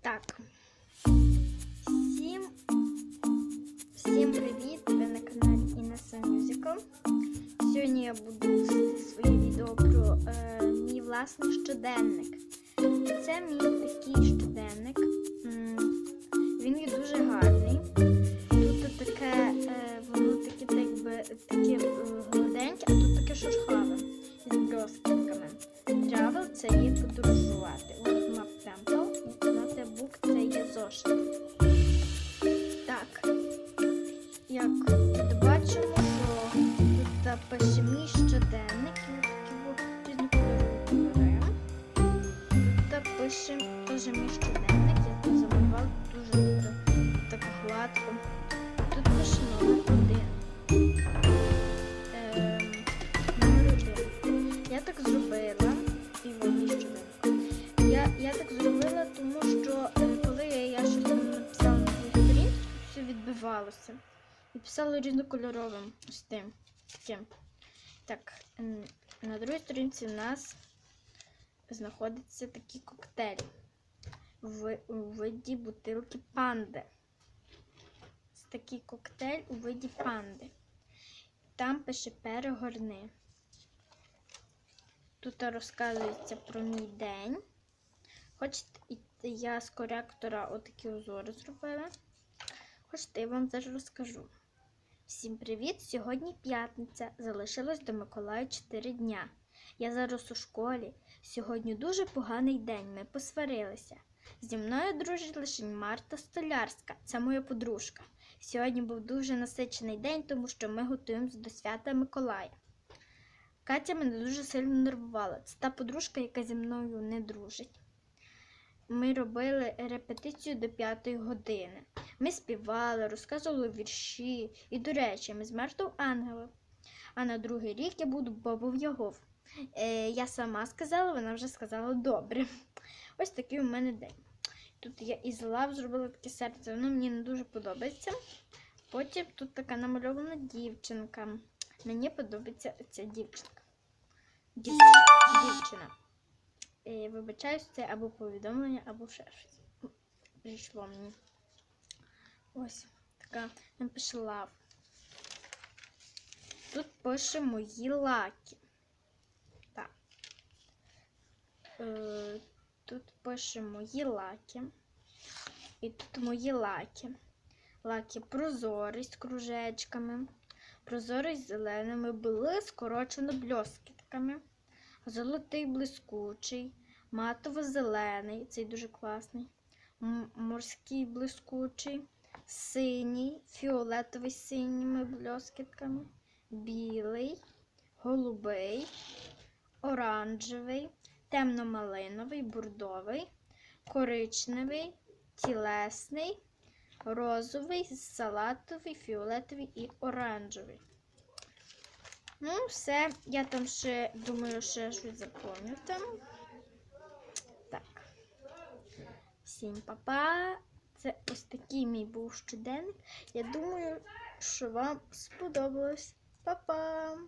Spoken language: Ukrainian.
Так. Всім, всім привіт! Ви на каналі Inessa Musical. Сьогодні я буду вести своє відео про е, мій власний щоденник. Це мій такий щоденник. Він є дуже гарний. Тут таке, е, воно таке, так якби, таке е, гладеньке, а тут таке шурхаве з блискітками. Travel це є подорожувати. Як тут бачимо, що тут та пише мій щоденник, і такі от різнокольорові кольори. Тут та пише теж мій щоденник, я тут замалювала дуже так гладко. Тут пише номер один. Ем, номер один. Я так зробила і мій щоденник. Я, так зробила, тому що е, коли я, щось написала на свою сторінку, все відбивалося. І писала різнокольоровим ось тим. Таким. Так, на другій сторінці в нас знаходяться такі коктейлі в, у виді бутилки панди. Це такий коктейль у виді панди. Там пише перегорни. Тут розказується про мій день. Хочете, я з коректора отакі узори зробила. Хочете, я вам зараз розкажу. Всім привіт! Сьогодні п'ятниця. Залишилось до Миколая 4 дня. Я зараз у школі. Сьогодні дуже поганий день. Ми посварилися. Зі мною дружить лише Марта Столярська, це моя подружка. Сьогодні був дуже насичений день, тому що ми готуємося до свята Миколая. Катя мене дуже сильно нервувала. Це та подружка, яка зі мною не дружить. Ми робили репетицію до п'ятої години. Ми співали, розказували вірші. І, до речі, ми з Мартою ангели. А на другий рік я буду Бобов Ягов. Е, я сама сказала, вона вже сказала добре. Ось такий у мене день. Тут я із лав зробила таке серце, воно мені не дуже подобається. Потім тут така намальована дівчинка. Мені подобається ця дівчинка. Дів... Дівчина. Е, вибачаюсь, це або повідомлення, або ще щось. Прийшло мені. Ось така напише лав. Тут пише мої лаки. Так. Е, тут пише мої лаки. І тут мої лаки. Лаки прозорий з кружечками. Прозорий з зеленими, були скорочено бльоскітками. Золотий блискучий, матово-зелений, цей дуже класний. Морський блискучий, синій, фіолетовий з синіми бльоскітками, білий, голубий, оранжевий, темно-малиновий, бурдовий, коричневий, тілесний, розовий, салатовий, фіолетовий і оранжевий. Ну, все, я там ще думаю, ще щось заповню там. Так. Всім па-па. Це ось такий мій був щоденник. Я думаю, що вам сподобалось. Па-па!